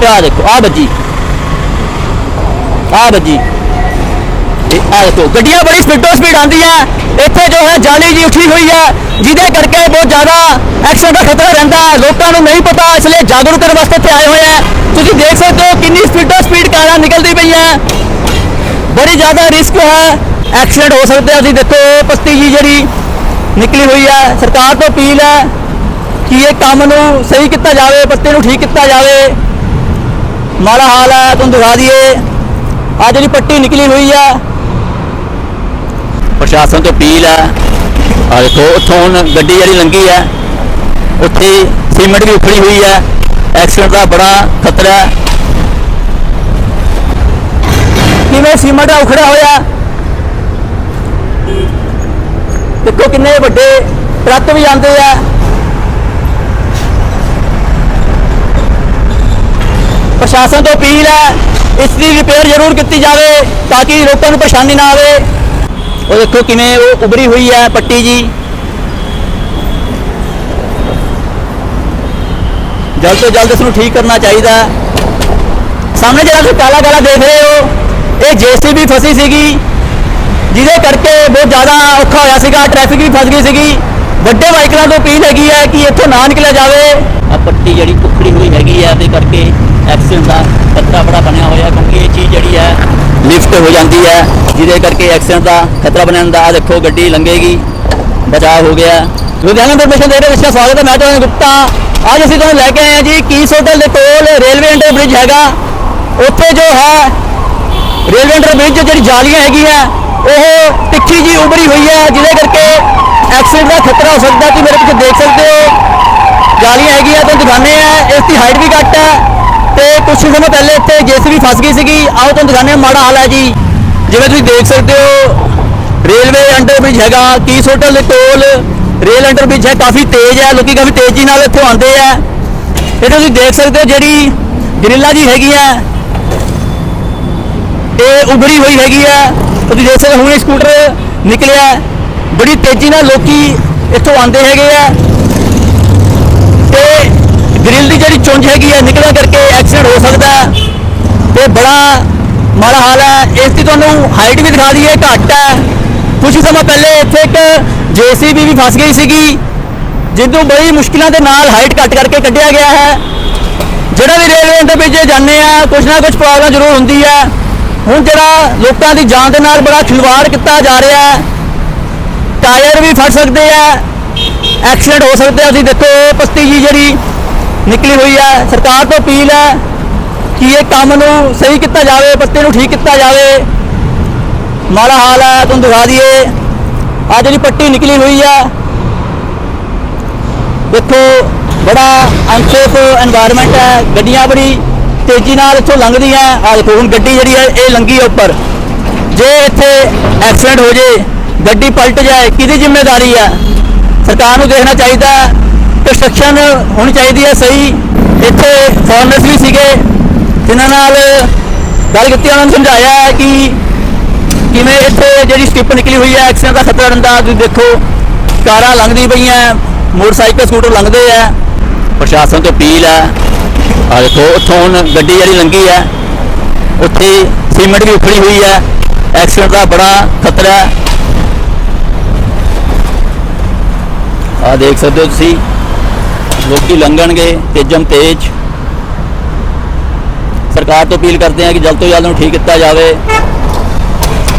ਤੇ ਆ ਦੇਖੋ, ਆ ਬੱਜੀ ਆ ਬੱਜੀ ਤੇ ਆ ਦੇਖੋ, ਗੱਡੀਆਂ ਬੜੀ ਸਪੀਡੋ ਸਪੀਡ ਆਉਂਦੀਆਂ। ਇੱਥੇ ਜੋ ਹੈ ਜਾਲੀ ਜੀ ਉੱਠੀ ਹੋਈ ਹੈ, ਜਿਹਦੇ ਕਰਕੇ ਬਹੁਤ ਜ਼ਿਆਦਾ ਐਕਸੀਡੈਂਟ ਦਾ ਖਤਰਾ ਰਹਿੰਦਾ। ਹੈ ਲੋਕਾਂ ਨੂੰ ਨਹੀਂ ਪਤਾ, ਇਸ ਲਈ ਜਾਗਰੂਕ ਕਰਨ ਵਾਸਤੇ ਇੱਥੇ ਆਏ ਹੋਏ ਆ ਤੁਸੀਂ ਦੇਖ ਸਕਦੇ ਹੋ ਕਿੰਨੀ ਸਪੀਡੋ ਸਪੀਡ ਕਾਰਾਂ ਨਿਕਲਦੀ ਪਈਆਂ ਬੜੀ ਜ਼ਿਆਦਾ ਰਿਸਕ ਹੈ। ਐਕਸੀਡੈਂਟ ਹੋ ਸਕਦੇ ਆ ਅਸੀਂ ਦੇਖੋ, ਪੱਤੀ ਜੀ ਜਿਹੜੀ ਨਿਕਲੀ ਹੋਈ ਹੈ। ਸਰਕਾਰ ਤੋਂ ਅਪੀਲ ਹੈ ਕਿ ਇਹ ਕੰਮ ਨੂੰ ਸਹੀ ਕੀਤਾ ਜਾਵੇ, ਪੱਤੇ ਨੂੰ ਠੀਕ ਕੀਤਾ ਜਾਵੇ। ਮਾੜਾ ਹਾਲ ਹੈ ਤੁਹਾਨੂੰ ਦਿਖਾ ਦਈਏ। ਆ ਜਿਹੜੀ ਪੱਟੀ ਨਿਕਲੀ ਹੋਈ ਹੈ ਪ੍ਰਸ਼ਾਸਨ ਤੋਂ ਅਪੀਲ ਹੈ ਆ ਦੇਖੋ, ਉੱਥੋਂ ਹੁਣ ਗੱਡੀ ਜਿਹੜੀ ਲੰਗੀ ਹੈ ਉੱਥੇ ਸੀਮੈਂਟ ਵੀ ਉਖੜੀ ਹੋਈ ਹੈ ਐਕਸੀਡੈਂਟ ਦਾ ਬੜਾ ਖਤਰਾ ਹੈ ਕਿਵੇਂ ਸੀਮੈਂਟ ਦਾ ਉਖੜਿਆ ਹੋਇਆ? ਦੇਖੋ ਕਿੰਨੇ ਵੱਡੇ ਟਰੱਕ ਵੀ ਆਉਂਦੇ ਆ। ਪ੍ਰਸ਼ਾਸਨ ਤੋਂ ਅਪੀਲ ਹੈ, ਇਸ ਦੀ ਰਿਪੇਅਰ ਜ਼ਰੂਰ ਕੀਤੀ ਜਾਵੇ ਤਾਂ ਕਿ ਲੋਕਾਂ ਨੂੰ ਪਰੇਸ਼ਾਨੀ ਨਾ ਆਵੇ। ਉਹ ਦੇਖੋ ਕਿਵੇਂ ਉਹ ਉਭਰੀ ਹੋਈ ਹੈ ਪੱਟੀ ਜੀ। ਜਲਦ ਤੋਂ ਜਲਦ ਇਸ ਨੂੰ ਠੀਕ ਕਰਨਾ ਚਾਹੀਦਾ। ਸਾਹਮਣੇ ਜਿਹੜਾ ਤੁਸੀਂ ਕਾਲਾ ਕਾਲਾ ਦੇਖ ਰਹੇ ਹੋ, ਇਹ ਜੀਸੀਬੀ ਫਸੀ ਸੀਗੀ, ਜਿਹਦੇ ਕਰਕੇ ਬਹੁਤ ਜ਼ਿਆਦਾ ਔਖਾ ਹੋਇਆ ਸੀਗਾ ਟ੍ਰੈਫਿਕ ਵੀ ਫਸ ਗਈ ਸੀਗੀ। ਵੱਡੇ ਵਾਹੀਕਲਾਂ ਤੋਂ ਅਪੀਲ ਹੈਗੀ ਹੈ ਕਿ ਇੱਥੋਂ ਨਾ ਨਿਕਲਿਆ ਜਾਵੇ। ਆ ਪੱਟੀ ਜਿਹੜੀ ਉਖੜੀ ਹੋਈ ਹੈਗੀ ਹੈ ਤੇ ਕਰਕੇ ਐਕਸੀਡੈਂਟ ਦਾ ਖਤਰਾ ਬੜਾ ਬਣਿਆ ਹੋਇਆ ਕਿਉਂਕਿ ਇਹ ਚੀਜ਼ ਜਿਹੜੀ ਹੈ ਲਿਫਟ ਹੋ ਜਾਂਦੀ ਹੈ, ਜਿਹਦੇ ਕਰਕੇ ਐਕਸੀਡੈਂਟ ਦਾ ਖਤਰਾ ਬਣਿਆ ਹੁੰਦਾ ਆ ਦੇਖੋ ਗੱਡੀ ਲੰਘੇਗੀ, ਬਚਾਅ ਹੋ ਗਿਆ। ਲੁਧਿਆਣਾ ਇਨਫੋਰਮੇਸ਼ਨ ਦੇ ਰਹੇ ਵਿੱਚ ਸਵਾਗਤ ਹੈ, ਮੈਂ ਤੁਹਾਨੂੰ ਗੁਪਤਾ। ਅੱਜ ਅਸੀਂ ਤੁਹਾਨੂੰ ਲੈ ਕੇ ਆਏ ਹਾਂ ਜੀ ਕੀਸ ਹੋਟਲ ਦੇ ਕੋਲ ਰੇਲਵੇ ਅੰਡਰ ਬ੍ਰਿਜ ਹੈਗਾ। ਉੱਥੇ ਜੋ ਹੈ ਰੇਲਵੇ ਅੰਡਰ ਬ੍ਰਿਜ ਜਿਹੜੀ ਜਾਲੀਆਂ ਹੈਗੀ ਹੈ ਉਹ ਤਿੱਖੀ ਜੀ ਉਭਰੀ ਹੋਈ ਹੈ, ਜਿਹਦੇ ਕਰਕੇ ਐਕਸੀਡੈਂਟ ਦਾ ਖਤਰਾ ਹੋ ਸਕਦਾ ਕਿ ਮੇਰੇ ਪਿੱਛੇ ਦੇਖ ਸਕਦੇ ਹੋ। ਜਾਲੀਆਂ ਹੈਗੀਆਂ, ਤੁਹਾਨੂੰ ਦਿਖਾਉਂਦੇ ਆ ਇਸ ਦੀ ਹਾਈਟ ਵੀ ਘੱਟ ਹੈ। ਤੇ ਕੁਝ ਸਮੇਂ ਪਹਿਲੇ ਇੱਥੇ ਜੇਸੀਬੀ ਫਸ ਗਈ ਸੀਗੀ। ਆਓ ਤੁਹਾਨੂੰ ਦਿਖਾਉਂਦੇ ਹਾਂ ਮਾੜਾ ਹਾਲ ਹੈ ਜੀ। ਜਿਵੇਂ ਤੁਸੀਂ ਦੇਖ ਸਕਦੇ ਹੋ, ਰੇਲਵੇ ਅੰਡਰਬ੍ਰਿਜ ਹੈਗਾ ਕੀਸ ਹੋਟਲ ਦੇ ਕੋਲ ਰੇਲ ਅੰਡਰਬ੍ਰਿਜ ਹੈ, ਕਾਫੀ ਤੇਜ਼ ਹੈ, ਲੋਕੀ ਕਾਫੀ ਤੇਜ਼ੀ ਨਾਲ ਇੱਥੋਂ ਆਉਂਦੇ ਆ ਇਹ ਤੁਸੀਂ ਦੇਖ ਸਕਦੇ ਹੋ ਜਿਹੜੀ ਗਰਿੱਲਾ ਜੀ ਹੈਗੀ ਹੈ, ਇਹ ਉਭਰੀ ਹੋਈ ਹੈਗੀ ਹੈ। ਤੁਸੀਂ ਦੇਖ ਸਕਦੇ ਹੋ ਹੁਣ ਸਕੂਟਰ ਨਿਕਲਿਆ ਬੜੀ ਤੇਜ਼ੀ ਨਾਲ ਲੋਕੀ ਇੱਥੋਂ ਆਉਂਦੇ ਹੈਗੇ ਆ ਤੇ ਗ੍ਰਿਲ ਦੀ ਜਿਹੜੀ ਚੁੰਝ ਹੈਗੀ ਹੈ ਨਿਕਲਣ ਕਰਕੇ ਐਕਸੀਡੈਂਟ ਹੋ ਸਕਦਾ ਹੈ। ਤੇ ਬੜਾ ਮਾੜਾ ਹਾਲ ਹੈ। ਇਸ ਦੀ ਤੁਹਾਨੂੰ ਹਾਈਟ ਵੀ ਦਿਖਾ ਦਈਏ, ਘੱਟ ਹੈ। ਕੁਝ ਸਮਾਂ ਪਹਿਲੇ ਇੱਥੇ ਇੱਕ ਜੀਸੀਬੀ ਵੀ ਫਸ ਗਈ ਸੀਗੀ ਜਿਹਨੂੰ ਬੜੀ ਮੁਸ਼ਕਿਲਾਂ ਦੇ ਨਾਲ ਹਾਈਟ ਘੱਟ ਕਰਕੇ ਕੱਢਿਆ ਗਿਆ ਹੈ। ਜਿਹੜਾ ਵੀ ਰੇਲਵੇ ਦੇ ਵਿੱਚ ਜਾਂਦੇ ਆ ਕੁਝ ਨਾ ਕੁਝ ਪ੍ਰੋਬਲਮ ਜ਼ਰੂਰ ਹੁੰਦੀ ਹੈ। ਹੁਣ ਜਿਹੜਾ ਲੋਕਾਂ ਦੀ ਜਾਨ ਦੇ ਨਾਲ ਬੜਾ ਖਿਲਵਾੜ ਕੀਤਾ ਜਾ ਰਿਹਾ ਹੈ। ਟਾਇਰ ਵੀ ਫਟ ਸਕਦੇ ਆ। ਐਕਸੀਡੈਂਟ ਹੋ ਸਕਦੇ ਆ। ਅਸੀਂ ਦੇਖੋ ਪਸਤੀ ਜੀ ਜਿਹੜੀ ਨਿਕਲੀ ਹੋਈ ਹੈ। ਸਰਕਾਰ ਤੋਂ ਅਪੀਲ ਹੈ ਕਿ ਇਹ ਕੰਮ ਨੂੰ ਸਹੀ ਕੀਤਾ ਜਾਵੇ, ਪੱਤੇ ਨੂੰ ਠੀਕ ਕੀਤਾ ਜਾਵੇ। ਮਾੜਾ ਹਾਲ ਹੈ, ਤੁਹਾਨੂੰ ਦਿਖਾ ਦਈਏ। ਆ ਜਿਹੜੀ ਪੱਟੀ ਨਿਕਲੀ ਹੋਈ ਹੈ ਦੇਖੋ ਬੜਾ ਅਨਸੇਫ এনवायरमेंट ਹੈ, ਗੱਡੀਆਂ ਬੜੀ ਤੇਜ਼ੀ ਨਾਲ ਇੱਥੋਂ ਲੰਘਦੀਆਂ ਆ ਦੇਖੋ, ਹੁਣ ਗੱਡੀ ਜਿਹੜੀ ਹੈ, ਇਹ ਲੰਗੀ ਉੱਪਰ। ਜੇ ਇੱਥੇ ਐਕਸੀਡੈਂਟ ਹੋ ਜੇ, ਗੱਡੀ ਪਲਟ ਜਾਏ, ਕਿਹਦੀ ਜ਼ਿੰਮੇਵਾਰੀ ਹੈ? ਸਰਕਾਰ ਨੂੰ ਦੇਖਣਾ ਚਾਹੀਦਾ ਕੰਸਟਰਕਸ਼ਨ ਹੋਣੀ ਚਾਹੀਦੀ ਹੈ, ਸਹੀ। ਇੱਥੇ ਫੋਰਨਰਸ ਵੀ ਸੀਗੇ, ਜਿਨ੍ਹਾਂ ਨਾਲ ਗੱਲ ਕੀਤੀ, ਉਹਨਾਂ ਨੂੰ ਸਮਝਾਇਆ ਕਿ ਕਿਵੇਂ ਇੱਥੇ ਜਿਹੜੀ ਸਟਿਪ ਨਿਕਲੀ ਹੋਈ ਹੈ ਐਕਸੀਡੈਂਟ ਦਾ ਖਤਰਾ ਰਹਿੰਦਾ। ਤੁਸੀਂ ਦੇਖੋ, ਕਾਰਾਂ ਲੰਘਦੀ ਪਈਆਂ, ਮੋਟਰਸਾਈਕਲ, ਸਕੂਟਰ ਲੰਘਦੇ ਆ। ਪ੍ਰਸ਼ਾਸਨ ਤੋਂ ਅਪੀਲ ਹੈ ਆ ਦੇਖੋ, ਉੱਥੋਂ ਹੁਣ ਗੱਡੀ ਜਿਹੜੀ ਲੰਗੀ ਹੈ, ਉੱਥੇ ਸੀਮੈਂਟ ਵੀ ਉਖੜੀ ਹੋਈ ਹੈ। ਐਕਸੀਡੈਂਟ ਦਾ ਬੜਾ ਖਤਰਾ ਹੈ। ਆ ਦੇਖ ਸਕਦੇ ਹੋ ਤੁਸੀਂ ਲੋਕੀ ਲੰਘਣਗੇ ਤੇਜ਼ਮ ਤੇਜ਼। ਸਰਕਾਰ ਤੋਂ ਅਪੀਲ ਕਰਦੇ ਹਾਂ ਕਿ ਜਲਦ ਤੋਂ ਜਲਦ ਨੂੰ ਠੀਕ ਕੀਤਾ ਜਾਵੇ,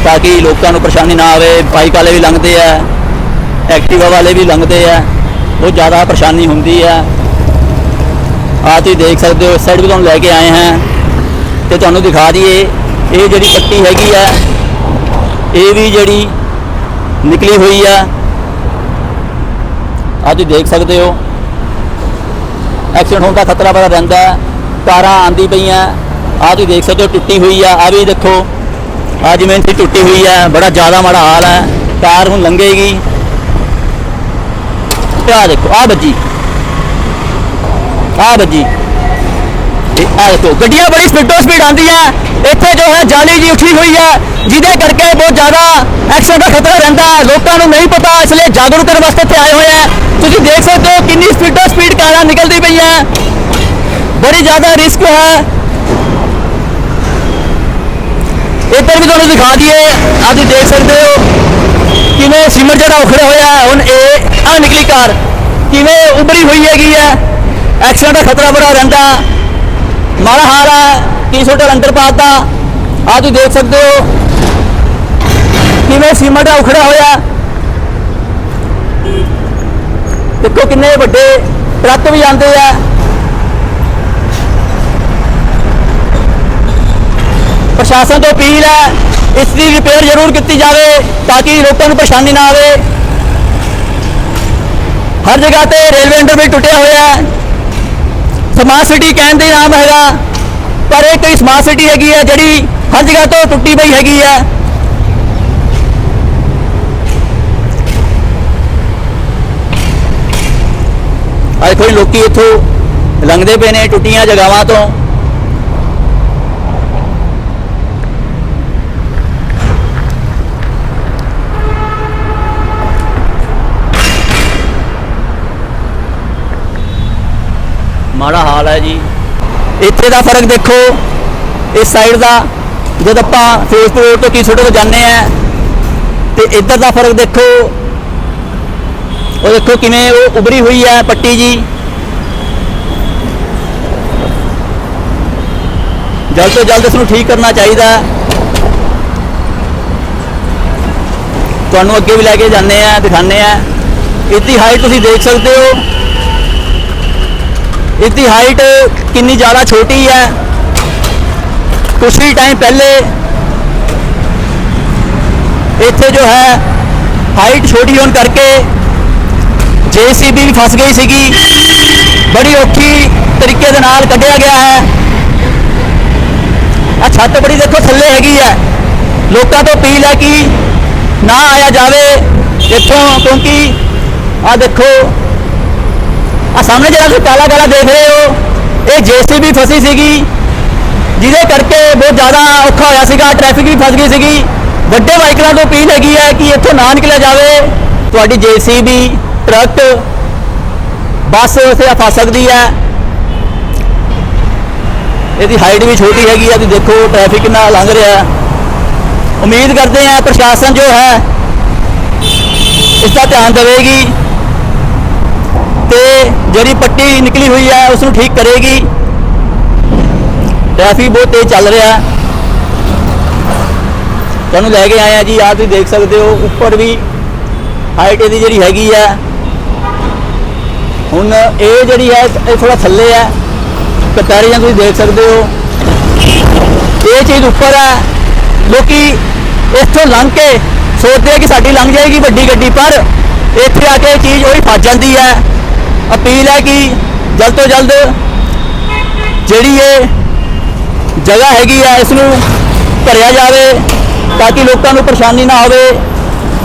ਤਾਂ ਕਿ ਲੋਕਾਂ ਨੂੰ ਪਰੇਸ਼ਾਨੀ ਨਾ ਆਵੇ। ਬਾਈਕ ਵਾਲੇ ਵੀ ਲੰਘਦੇ ਆ, ਐਕਟਿਵਾ ਵਾਲੇ ਵੀ ਲੰਘਦੇ ਆ। ਬਹੁਤ ਜ਼ਿਆਦਾ ਪਰੇਸ਼ਾਨੀ ਹੁੰਦੀ ਆ। ਆ ਤੁਸੀਂ ਦੇਖ ਸਕਦੇ ਹੋ, ਇਸ ਸਾਈਡ ਵੀ ਤੁਹਾਨੂੰ ਲੈ ਕੇ ਆਏ ਹਾਂ। ਤੇ ਤੁਹਾਨੂੰ ਦਿਖਾ ਦਈਏ, ਇਹ ਜਿਹੜੀ ਪੱਟੀ ਹੈਗੀ ਆ, ਇਹ ਵੀ ਜਿਹੜੀ ਨਿਕਲੀ ਹੋਈ ਆ। ਆ ਤੁਸੀਂ ਦੇਖ ਸਕਦੇ ਹੋ। ਐਕਸੀਡੈਂਟ ਹੋਣ ਦਾ ਖਤਰਾ ਬੜਾ ਰਹਿੰਦਾ ਹੈ। ਕਾਰਾਂ ਆਂਦੀ ਪਈਆਂ। ਆਹ ਤੁਸੀਂ ਦੇਖ ਸਕਦੇ ਹੋ, ਟੁੱਟੀ ਹੋਈ ਆ। ਆ ਵੀ ਦੇਖੋ। ਆ ਜਿਵੇਂ ਸੀ ਟੁੱਟੀ ਹੋਈ ਆ, ਬੜਾ ਜ਼ਿਆਦਾ ਮਾੜਾ ਹਾਲ ਹੈ ਤਾਰ ਹੁਣ ਲੰਘੇਗੀ। ਤੇ ਆ ਦੇਖੋ ਆ ਬੱਜੀ। ਆ ਬੱਜੀ। ਇਹ ਆ ਦੇਖੋ, ਗੱਡੀਆਂ ਬੜੀ ਸਪੀਡੋ ਸਪੀਡ ਆਉਂਦੀਆਂ। ਇੱਥੇ ਜੋ ਹੈ, ਜਾਲੀ ਜੀ ਉੱਠੀ ਹੋਈ ਹੈ ਜਿਹਦੇ ਕਰਕੇ ਬਹੁਤ ਜ਼ਿਆਦਾ ਐਕਸੀਡੈਂਟ ਦਾ ਖਤਰਾ ਰਹਿੰਦਾ। ਲੋਕਾਂ ਨੂੰ ਨਹੀਂ ਪਤਾ, ਇਸ ਲਈ ਜਾਗਰੂਕ ਕਰਨ ਵਾਸਤੇ ਇੱਥੇ ਆਏ ਹੋਏ ਆ। ਤੁਸੀਂ ਦੇਖ ਸਕਦੇ ਹੋ ਕਿੰਨੀ ਸਪੀਡੋ ਸਪੀਡ ਕਾਰਾਂ ਨਿਕਲਦੀ ਪਈਆਂ ਬੜੀ ਜ਼ਿਆਦਾ ਰਿਸਕ ਹੈ। ਇੱਧਰ ਵੀ ਤੁਹਾਨੂੰ ਦਿਖਾ ਦਈਏ। ਆਹ ਤੁਸੀਂ ਦੇਖ ਸਕਦੇ ਹੋ ਕਿਵੇਂ ਸਿਮਰ ਜਿਹੜਾ ਉਖੜਿਆ ਹੋਇਆ ਹੈ। ਹੁਣ ਇਹ ਆ ਨਿਕਲੀ ਕਾਰ। ਕਿਵੇਂ ਉਭਰੀ ਹੋਈ ਹੈਗੀ ਹੈ। ਐਕਸੀਡੈਂਟ ਦਾ ਖਤਰਾ ਬੜਾ ਰਹਿੰਦਾ। ਮਾੜਾ ਹਾਲ ਹੈ ਕੀ ਅੰਦਰ ਪਾਤਾ ਆ ਤੁਸੀਂ ਦੇਖ ਸਕਦੇ ਹੋ ਕਿਵੇਂ ਸਿਮਰ ਦਾ ਉਖੜਿਆ ਹੋਇਆ ਹੈ। ਦੇਖੋ ਕਿੰਨੇ ਵੱਡੇ ਟਰੱਕ ਵੀ ਆਉਂਦੇ ਆ। ਪ੍ਰਸ਼ਾਸਨ ਤੋਂ ਅਪੀਲ ਹੈ, ਇਸ ਦੀ ਰਿਪੇਅਰ ਜ਼ਰੂਰ ਕੀਤੀ ਜਾਵੇ ਤਾਂ ਕਿ ਲੋਕਾਂ ਨੂੰ ਪਰੇਸ਼ਾਨੀ ਨਾ ਆਵੇ। ਹਰ ਜਗ੍ਹਾ ਤੇ ਰੇਲਵੇ ਅੰਡਰ ਵੀ ਟੁੱਟਿਆ ਹੋਇਆ ਹੈ। ਸਮਾਰਟ ਸਿਟੀ ਕਹਿਣ ਦੇ ਨਾਮ ਹੈਗਾ, ਪਰ ਇਹ ਕੋਈ ਸਮਾਰਟ ਸਿਟੀ ਹੈਗੀ ਹੈ ਜਿਹੜੀ ਹਰ ਜਗ੍ਹਾ ਤੋਂ ਟੁੱਟੀ ਪਈ ਹੈਗੀ ਹੈ। ਅੱਜ ਕੋਈ ਲੋਕੀ ਇੱਥੋਂ ਲੰਘਦੇ ਪਏ ਨੇ ਟੁੱਟੀਆਂ ਜਗ੍ਹਾਵਾਂ ਤੋਂ। ਮਾੜਾ ਹਾਲ ਹੈ ਜੀ। ਇੱਥੇ ਦਾ ਫ਼ਰਕ ਦੇਖੋ, ਇਸ ਸਾਈਡ ਦਾ, ਜਦ ਆਪਾਂ ਫੇਸਬੁੱਕ ਤੋਂ ਕੀ ਛੋਟੇ ਤੋਂ ਜਾਂਦੇ ਆ ਤੇ ਇੱਧਰ ਦਾ ਫ਼ਰਕ ਦੇਖੋ ਉਹ ਦੇਖੋ ਕਿਵੇਂ ਉਹ ਉਭਰੀ ਹੋਈ ਹੈ ਪੱਟੀ ਜੀ। ਜਲਦ ਤੋਂ ਜਲਦ ਇਸ ਨੂੰ ਠੀਕ ਕਰਨਾ ਚਾਹੀਦਾ। ਤੁਹਾਨੂੰ ਅੱਗੇ ਵੀ ਲੈ ਕੇ ਜਾਂਦੇ ਆ, ਦਿਖਾਉਂਦੇ ਆ। ਇਸਦੀ ਹਾਈਟ ਤੁਸੀਂ ਦੇਖ ਸਕਦੇ ਹੋ। ਇਸਦੀ ਹਾਈਟ ਕਿੰਨੀ ਜ਼ਿਆਦਾ ਛੋਟੀ ਹੈ ਕੁਛ ਹੀ ਟਾਈਮ ਪਹਿਲੇ ਇੱਥੇ ਜੋ ਹੈ ਹਾਈਟ ਛੋਟੀ ਹੋਣ ਕਰਕੇ ਜੀਸੀਬੀ ਵੀ ਫਸ ਗਈ ਸੀਗੀ ਬੜੀ ਔਖੀ ਤਰੀਕੇ ਦੇ ਨਾਲ ਕੱਢਿਆ ਗਿਆ ਹੈ ਆ ਛੱਤ ਬੜੀ ਦੇਖੋ ਥੱਲੇ ਹੈਗੀ ਹੈ ਲੋਕਾਂ ਤੋਂ ਅਪੀਲ ਹੈ ਕਿ ਨਾ ਆਇਆ ਜਾਵੇ ਇੱਥੋਂ ਕਿਉਂਕਿ ਆ ਦੇਖੋ ਆ ਸਾਹਮਣੇ ਜਿਹੜਾ ਤੁਸੀਂ ਕਾਲਾ ਕਾਲਾ ਦੇਖ ਰਹੇ ਹੋ ਇਹ ਜੀਸੀਬੀ ਫਸੀ ਸੀਗੀ ਜਿਹਦੇ ਕਰਕੇ ਬਹੁਤ ਜ਼ਿਆਦਾ ਔਖਾ ਹੋਇਆ ਸੀਗਾ ਟ੍ਰੈਫਿਕ ਵੀ ਫਸ ਗਈ ਸੀਗੀ ਵੱਡੇ ਵਾਹੀਕਲਾਂ ਤੋਂ ਅਪੀਲ ਹੈਗੀ ਹੈ ਕਿ ਇੱਥੋਂ ਨਾ ਨਿਕਲਿਆ ਜਾਵੇ ਤੁਹਾਡੀ ਜੀਸੀਬੀ ਟਰੱਕ ਬੱਸ ਉੱਥੇ ਫਸ ਸਕਦੀ ਹੈ। ਇਹਦੀ ਹਾਈਟ ਵੀ ਛੋਟੀ ਹੈਗੀ ਹੈ ਤੁਸੀਂ ਦੇਖੋ ਟ੍ਰੈਫਿਕ ਕਿੰਨਾ ਲੰਘ ਰਿਹਾ ਹੈ। ਉਮੀਦ ਕਰਦੇ ਹਾਂ ਪ੍ਰਸ਼ਾਸਨ ਜੋ ਹੈ ਇਸ ਦਾ ਧਿਆਨ ਦੇਵੇਗੀ ਤੇ ਜਿਹੜੀ ਪੱਟੀ ਨਿਕਲੀ ਹੋਈ ਹੈ ਉਸ ਨੂੰ ਠੀਕ ਕਰੇਗੀ। ਟ੍ਰੈਫਿਕ ਬਹੁਤ ਤੇਜ਼ ਚੱਲ ਰਿਹਾ ਹੈ। ਤੁਹਾਨੂੰ ਲੈ ਕੇ ਆਏ ਆ ਜੀ, ਆਹ ਤੁਸੀਂ ਦੇਖ ਸਕਦੇ ਹੋ, ਉੱਪਰ ਵੀ ਹਾਈਟ ਇਹਦੀ ਜਿਹੜੀ ਹੈਗੀ ਹੈ ਹੁਣ ਇਹ ਜਿਹੜੀ ਹੈ, ਇਹ ਥੋੜਾ ਥੱਲੇ ਹੈ। ਕੰਪੈਰੀਜ਼ਨ ਤੁਸੀਂ ਦੇਖ ਸਕਦੇ ਹੋ। ਇਹ ਚੀਜ਼ ਉੱਪਰ ਹੈ। ਲੋਕੀ ਇੱਥੋਂ ਲੰਘ ਕੇ ਸੋਚਦੇ ਆ ਕਿ ਸਾਡੀ ਲੰਘ ਜਾਏਗੀ ਵੱਡੀ ਗੱਡੀ, ਪਰ ਇੱਥੇ ਆ ਕੇ ਇਹ ਚੀਜ਼ ਉਹੀ ਫਸ ਜਾਂਦੀ ਹੈ। ਅਪੀਲ ਹੈ ਕਿ ਜਲਦ ਤੋਂ ਜਲਦ ਜਿਹੜੀ ਇਹ ਜਗ੍ਹਾ ਹੈਗੀ ਹੈ ਇਸ ਨੂੰ ਭਰਿਆ ਜਾਵੇ ਤਾਂ ਕਿ ਲੋਕਾਂ ਨੂੰ ਪਰੇਸ਼ਾਨੀ ਨਾ ਹੋਵੇ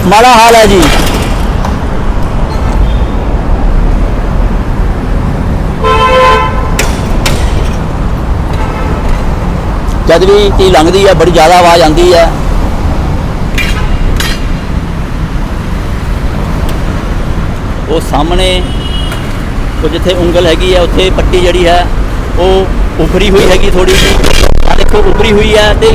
ਮਾੜਾ ਹਾਲ ਹੈ ਜੀ। ਜਦ ਵੀ ਚੀਜ਼ ਲੰਘਦੀ ਹੈ ਬੜੀ ਜ਼ਿਆਦਾ ਆਵਾਜ਼ ਆਉਂਦੀ ਹੈ ਉਹ ਸਾਹਮਣੇ ਉਹ ਜਿੱਥੇ ਉਂਗਲ ਹੈਗੀ ਹੈ ਉੱਥੇ ਪੱਟੀ ਜਿਹੜੀ ਹੈ, ਉਹ ਉਭਰੀ ਹੋਈ ਹੈਗੀ ਥੋੜੀ ਜਿਹੀ। ਆ ਦੇਖੋ, ਉਭਰੀ ਹੋਈ ਹੈ ਤੇ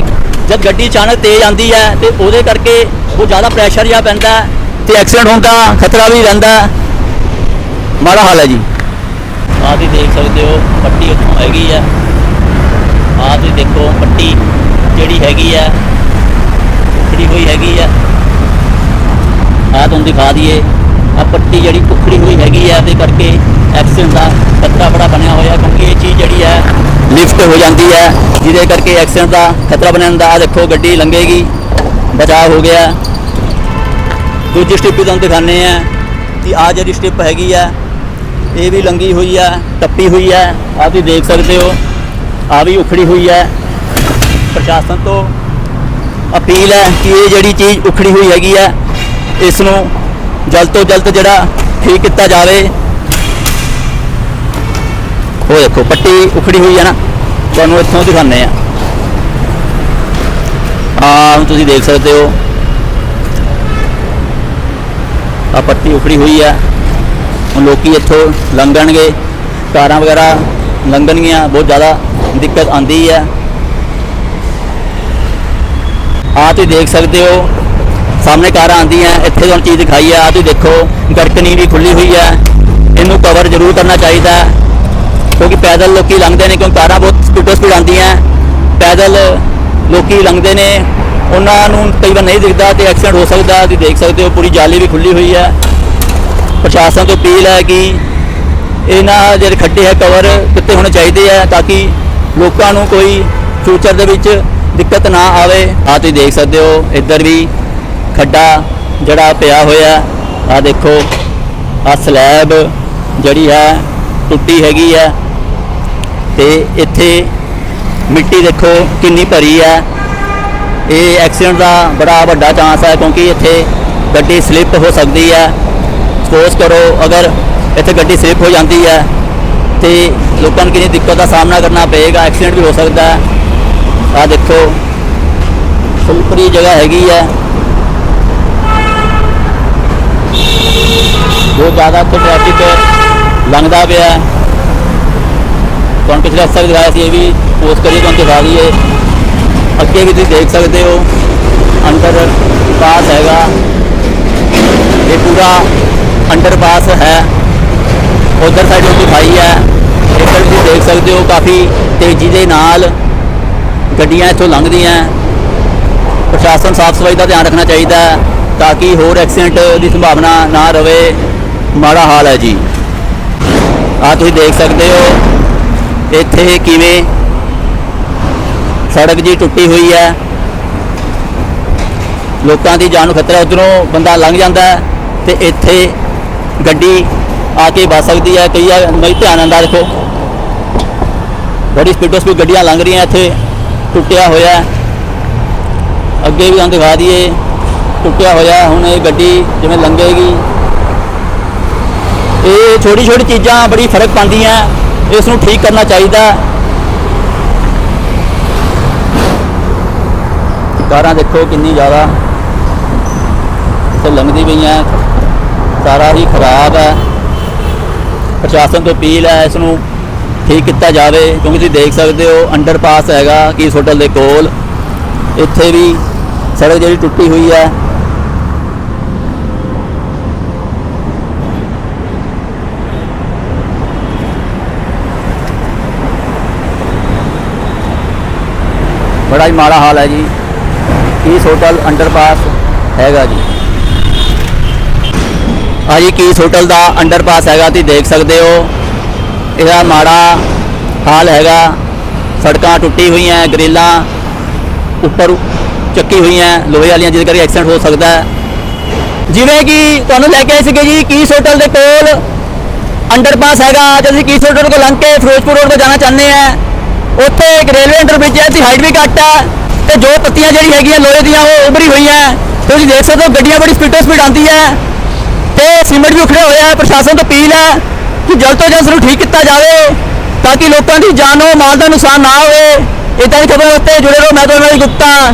ਜਦ ਗੱਡੀ ਅਚਾਨਕ ਤੇਜ਼ ਆਉਂਦੀ ਹੈ ਤੇ ਉਹਦੇ ਕਰਕੇ ਉਹ ਜ਼ਿਆਦਾ ਪ੍ਰੈਸ਼ਰ ਜਿਹਾ ਪੈਂਦਾ ਹੈ ਤੇ ਐਕਸੀਡੈਂਟ ਹੋਣ ਦਾ ਖਤਰਾ ਵੀ ਰਹਿੰਦਾ ਮਾੜਾ ਹਾਲ ਹੈ ਜੀ। ਆਹ ਤੁਸੀਂ ਦੇਖ ਸਕਦੇ ਹੋ, ਪੱਟੀ ਉੱਥੋਂ ਹੈਗੀ ਹੈ ਆਹ ਤੁਸੀਂ ਦੇਖੋ, ਪੱਟੀ ਜਿਹੜੀ ਹੈਗੀ ਹੈ ਉਖੜੀ ਹੋਈ ਹੈਗੀ ਹੈ ਆਹ ਤੁਹਾਨੂੰ ਦਿਖਾ ਦਈਏ। ਆ ਪੱਟੀ ਜਿਹੜੀ ਉਖੜੀ ਹੋਈ ਹੈਗੀ ਹੈ ਤੇ ਕਰਕੇ ਐਕਸੀਡੈਂਟ ਦਾ ਖਤਰਾ ਬੜਾ ਬਣਿਆ ਹੋਇਆ, ਕਿਉਂਕਿ ਇਹ ਚੀਜ਼ ਜਿਹੜੀ ਹੈ ਲਿਫਟ ਹੋ ਜਾਂਦੀ ਹੈ ਜਿਹਦੇ ਕਰਕੇ ਐਕਸੀਡੈਂਟ ਦਾ ਖਤਰਾ ਬਣਨ ਦਾ ਆ ਦੇਖੋ, ਗੱਡੀ ਲੰਘੇਗੀ, ਬਚਾਅ ਹੋ ਗਿਆ। ਦੂਜੀ ਸਟਿਪ ਵੀ ਤੁਹਾਨੂੰ ਦਿਖਾਣੇ ਆ ਕਿ ਆ ਜਿਹੜੀ ਸਟਿਪ ਹੈਗੀ ਆ, ਇਹ ਵੀ ਲੰਗੀ ਹੋਈ ਆ, ਟੱਪੀ ਹੋਈ ਆ। ਆ ਤੁਸੀਂ ਦੇਖ ਸਕਦੇ ਹੋ। ਆ ਵੀ ਉਖੜੀ ਹੋਈ ਹੈ। ਪ੍ਰਸ਼ਾਸਨ ਤੋਂ ਅਪੀਲ ਹੈ ਕਿ ਇਹ ਜਿਹੜੀ ਚੀਜ਼ ਉਖੜੀ ਹੋਈ ਹੈਗੀ ਹੈ ਇਸ ਨੂੰ ਜਲਦ ਤੋਂ ਜਲਦ ਜਿਹੜਾ ਠੀਕ ਕੀਤਾ ਜਾਵੇ। ਉਹ ਦੇਖੋ, ਪੱਟੀ ਉਖੜੀ ਹੋਈ ਹੈ ਨਾ, ਤੁਹਾਨੂੰ ਇੱਥੋਂ ਦਿਖਾਉਂਦੇ ਆ ਆ ਤੁਸੀਂ ਦੇਖ ਸਕਦੇ ਹੋ। ਆ ਪੱਟੀ ਉਖੜੀ ਹੋਈ ਹੈ। ਹੁਣ ਲੋਕੀ ਇੱਥੋਂ ਲੰਘਣਗੇ। ਕਾਰਾਂ ਵਗੈਰਾ ਲੰਘਣਗੀਆਂ, ਬਹੁਤ ਜ਼ਿਆਦਾ। ਦਿੱਕਤ ਆਂਦੀ ਹੈ। ਆ ਤੁਸੀਂ ਦੇਖ ਸਕਦੇ ਹੋ, ਸਾਹਮਣੇ ਕਾਰਾਂ ਆਂਦੀਆਂ ਇੱਥੇ ਤੁਹਾਨੂੰ ਚੀਜ਼ ਦਿਖਾਈ ਹੈ ਆ ਤੁਸੀਂ ਦੇਖੋ, ਗੜਕਣੀ ਵੀ ਖੁੱਲੀ ਹੋਈ ਹੈ। ਇਹਨੂੰ ਕਵਰ ਜ਼ਰੂਰ ਕਰਨਾ ਚਾਹੀਦਾ ਕਿਉਂਕਿ ਪੈਦਲ ਲੋਕੀ ਲੰਘਦੇ ਨੇ, ਕਿਉਂਕਿ ਕਾਰਾਂ ਬਹੁਤ ਸਪੀਡੋ ਸਪੀਡ ਆਉਂਦੀਆਂ ਪੈਦਲ ਲੋਕੀ ਲੰਘਦੇ ਨੇ, ਉਹਨਾਂ ਨੂੰ ਕਈ ਵਾਰ ਨਹੀਂ ਦਿਖਦਾ ਤੇ ਐਕਸੀਡੈਂਟ ਹੋ ਸਕਦਾ, ਤੁਸੀਂ ਦੇਖ ਸਕਦੇ ਹੋ, ਪੂਰੀ ਜਾਲੀ ਵੀ ਖੁੱਲੀ ਹੋਈ ਹੈ। ਪ੍ਰਸ਼ਾਸਨ ਤੋਂ ਅਪੀਲ ਹੈ ਕਿ ਇਹਨਾਂ ਜਿਹੜੇ ਖੱਡੇ ਹੈ ਕਵਰ ਕਿਤੇ ਹੋਣੇ ਚਾਹੀਦੇ ਆ ਤਾਂ ਕਿ ਲੋਕਾਂ ਨੂੰ ਕੋਈ ਫਿਊਚਰ ਦੇ ਵਿੱਚ ਦਿੱਕਤ ਨਾ ਆਵੇ। ਆ ਤੁਸੀਂ ਦੇਖ ਸਕਦੇ ਹੋ, ਇੱਧਰ ਵੀ ਖੱਡਾ ਜਿਹੜਾ ਪਿਆ ਹੋਇਆ। ਆ ਦੇਖੋ ਆ ਸਲੈਬ ਜਿਹੜੀ ਹੈ ਟੁੱਟੀ ਹੈਗੀ ਹੈ ਤੇ ਇੱਥੇ ਮਿੱਟੀ ਦੇਖੋ ਕਿੰਨੀ ਭਰੀ ਹੈ ਇਹ ਐਕਸੀਡੈਂਟ ਦਾ ਬੜਾ ਵੱਡਾ ਚਾਂਸ ਹੈ ਕਿਉਂਕਿ ਇੱਥੇ ਗੱਡੀ ਸਲਿੱਪ ਹੋ ਸਕਦੀ ਹੈ ਸਪੋਜ਼ ਕਰੋ, ਅਗਰ ਇੱਥੇ ਗੱਡੀ ਸਲਿੱਪ ਹੋ ਜਾਂਦੀ ਹੈ ਤੇ ਲੋਕਾਂ ਨੂੰ ਕਿੰਨੀ ਦਿੱਕਤ ਦਾ ਸਾਹਮਣਾ ਕਰਨਾ ਪਏਗਾ ਐਕਸੀਡੈਂਟ ਵੀ ਹੋ ਸਕਦਾ ਹੈ ਆ ਦੇਖੋ ਸਲਿੱਪਰੀ ਜਗ੍ਹਾ ਹੈਗੀ ਹੈ ਬਹੁਤ ਜ਼ਿਆਦਾ ਇੱਥੇ ਟ੍ਰੈਫਿਕ ਲੰਘਦਾ ਪਿਆ ਹੈ ਤੁਹਾਨੂੰ ਪਿਛਲੇ ਹਫ਼ਤੇ ਵੀ ਦਿਖਾਇਆ ਸੀ ਇਹ ਵੀ ਪੋਸਟ ਕਰੀਏ ਤੁਹਾਨੂੰ ਦਿਖਾ ਦਈਏ ਅੱਗੇ ਵੀ ਤੁਸੀਂ ਦੇਖ ਸਕਦੇ ਹੋ ਅੰਡਰ ਪਾਸ ਹੈਗਾ ਇਹ ਪੂਰਾ ਅੰਡਰ ਪਾਸ ਹੈ ਉਧਰ ਸਾਈਡ ਨੂੰ ਦਿਖਾਈ ਹੈ ਇੱਧਰ ਤੁਸੀਂ ਦੇਖ ਸਕਦੇ ਹੋ ਕਾਫੀ ਤੇਜ਼ੀ ਦੇ ਨਾਲ ਗੱਡੀਆਂ ਇੱਥੋਂ ਲੰਘਦੀਆਂ ਪ੍ਰਸ਼ਾਸਨ ਸਾਫ਼ ਸਫ਼ਾਈ ਦਾ ਧਿਆਨ ਰੱਖਣਾ ਚਾਹੀਦਾ ਤਾਂ ਕਿ ਹੋਰ ਐਕਸੀਡੈਂਟ ਦੀ ਸੰਭਾਵਨਾ ਨਾ ਰਵੇ। ਮਾੜਾ ਹਾਲ ਹੈ ਜੀ। ਆ ਤੁਸੀਂ ਦੇਖ ਸਕਦੇ ਹੋ, ਇੱਥੇ ਕਿਵੇਂ ਸੜਕ ਜੀ ਟੁੱਟੀ ਹੋਈ ਹੈ। ਲੋਕਾਂ ਦੀ ਜਾਨ ਨੂੰ ਖਤਰਾ, ਉਧਰੋਂ ਬੰਦਾ ਲੰਘ ਜਾਂਦਾ ਹੈ ਤੇ ਇੱਥੇ ਗੱਡੀ ਆ ਕੇ ਵੱਜ ਸਕਦੀ ਹੈ। ਕਈ ਵਾਰ ਨਹੀਂ ਧਿਆਨ ਆਉਂਦਾ ਦੇਖੋ ਬੜੀ ਸਪੀਡੋ ਸਪੀਡ ਗੱਡੀਆਂ ਲੰਘ ਰਹੀਆਂ ਇੱਥੇ, ਟੁੱਟਿਆ ਹੋਇਆ। ਅੱਗੇ ਵੀ ਤੁਹਾਨੂੰ ਦਿਖਾ ਦਈਏ, ਟੁੱਟਿਆ ਹੋਇਆ, ਹੁਣ ਇਹ ਗੱਡੀ ਜਿਵੇਂ ਲੰਘੇਗੀ। ਇਹ ਛੋਟੀ ਛੋਟੀ ਚੀਜ਼ਾਂ ਬੜੀ ਫ਼ਰਕ ਪਾਉਂਦੀਆਂ, ਇਸ ਨੂੰ ਠੀਕ ਕਰਨਾ ਚਾਹੀਦਾ। ਹੈ। ਕਾਰਾਂ ਦੇਖੋ ਕਿੰਨੀ ਜ਼ਿਆਦਾ ਇੱਥੇ ਲੰਘਦੀ ਪਈਆਂ, ਸਾਰਾ ਹੀ ਖਰਾਬ ਹੈ। ਪ੍ਰਸ਼ਾਸਨ ਤੋਂ ਅਪੀਲ ਹੈ ਇਸ ਨੂੰ ਠੀਕ ਕੀਤਾ ਜਾਵੇ, ਕਿਉਂਕਿ ਤੁਸੀਂ ਦੇਖ ਸਕਦੇ ਹੋ ਅੰਡਰਪਾਸ ਹੈਗਾ ਕੀਸ ਹੋਟਲ ਦੇ ਕੋਲ। ਇੱਥੇ ਵੀ ਸੜਕ ਜਿਹੜੀ ਟੁੱਟੀ ਹੋਈ ਹੈ। ਬੜਾ ਹੀ ਮਾੜਾ ਹਾਲ ਹੈ ਜੀ। ਕੀਸ ਹੋਟਲ ਅੰਡਰਪਾਸ ਹੈਗਾ ਜੀ। ਆ ਜੀ ਕੀਸ ਹੋਟਲ ਦਾ ਅੰਡਰਪਾਸ ਹੈਗਾ ਤੁਸੀਂ ਦੇਖ ਸਕਦੇ ਹੋ। ਇਹਦਾ ਮਾੜਾ ਹਾਲ ਹੈਗਾ। ਸੜਕਾਂ ਟੁੱਟੀ ਹੋਈਆਂ, ਗਰੇਲਾਂ ਉੱਪਰ ਚੱਕੀ ਹੋਈਆਂ, ਲੋਹੇ ਵਾਲੀਆਂ, ਜਿਹਦੇ ਕਰਕੇ ਐਕਸੀਡੈਂਟ ਹੋ ਸਕਦਾ ਹੈ। ਜਿਵੇਂ ਕਿ ਤੁਹਾਨੂੰ ਲੈ ਕੇ ਆਏ ਸੀਗੇ ਜੀ ਕੀਸ ਹੋਟਲ ਦੇ ਕੋਲ ਅੰਡਰਪਾਸ ਹੈਗਾ। ਜੇ ਤੁਸੀਂ ਕੀਸ ਹੋਟਲ ਕੋਲ ਲੰਘ ਕੇ ਫਿਰੋਜ਼ਪੁਰ ਰੋਡ ਤੋਂ ਜਾਣਾ ਚਾਹੁੰਦੇ ਆ ਉੱਥੇ ਇੱਕ ਰੇਲਵੇ ਅੰਡਰਬ੍ਰਿਜ ਹੈ ਤੇ ਹਾਈਟ ਵੀ ਘੱਟ ਹੈ ਤੇ ਜੋ ਪੱਤੀਆਂ ਜਿਹੜੀ ਹੈਗੀਆਂ, ਲੋਹੇ ਦੀਆਂ, ਉਹ ਉਭਰੀ ਹੋਈਆਂ ਤੁਸੀਂ ਦੇਖ ਸਕਦੇ ਹੋ, ਗੱਡੀਆਂ ਬੜੀ ਸਪੀਡੋ ਸਪੀਡ ਆਉਂਦੀ ਹੈ ਤੇ ਸੀਮੈਂਟ ਵੀ ਉਖੜਿਆ ਹੋਇਆ ਪ੍ਰਸ਼ਾਸਨ ਤੋਂ ਅਪੀਲ ਹੈ ਕਿ ਜਲਦ ਤੋਂ ਜਲਦ ਇਸ ਨੂੰ ਠੀਕ ਕੀਤਾ ਜਾਵੇ, ਤਾਂ ਕਿ ਲੋਕਾਂ ਦੀ ਜਾਨੋ ਮਾਲ ਦਾ ਨੁਕਸਾਨ ਨਾ ਹੋਵੇ। ਇਦਾਂ ਹੀ ਖਬਰਾਂ ਉੱਤੇ ਜੁੜੇ ਰਹੋ, ਮੈਂ ਤੁਹਾਡਾ ਗੁਪਤਾ।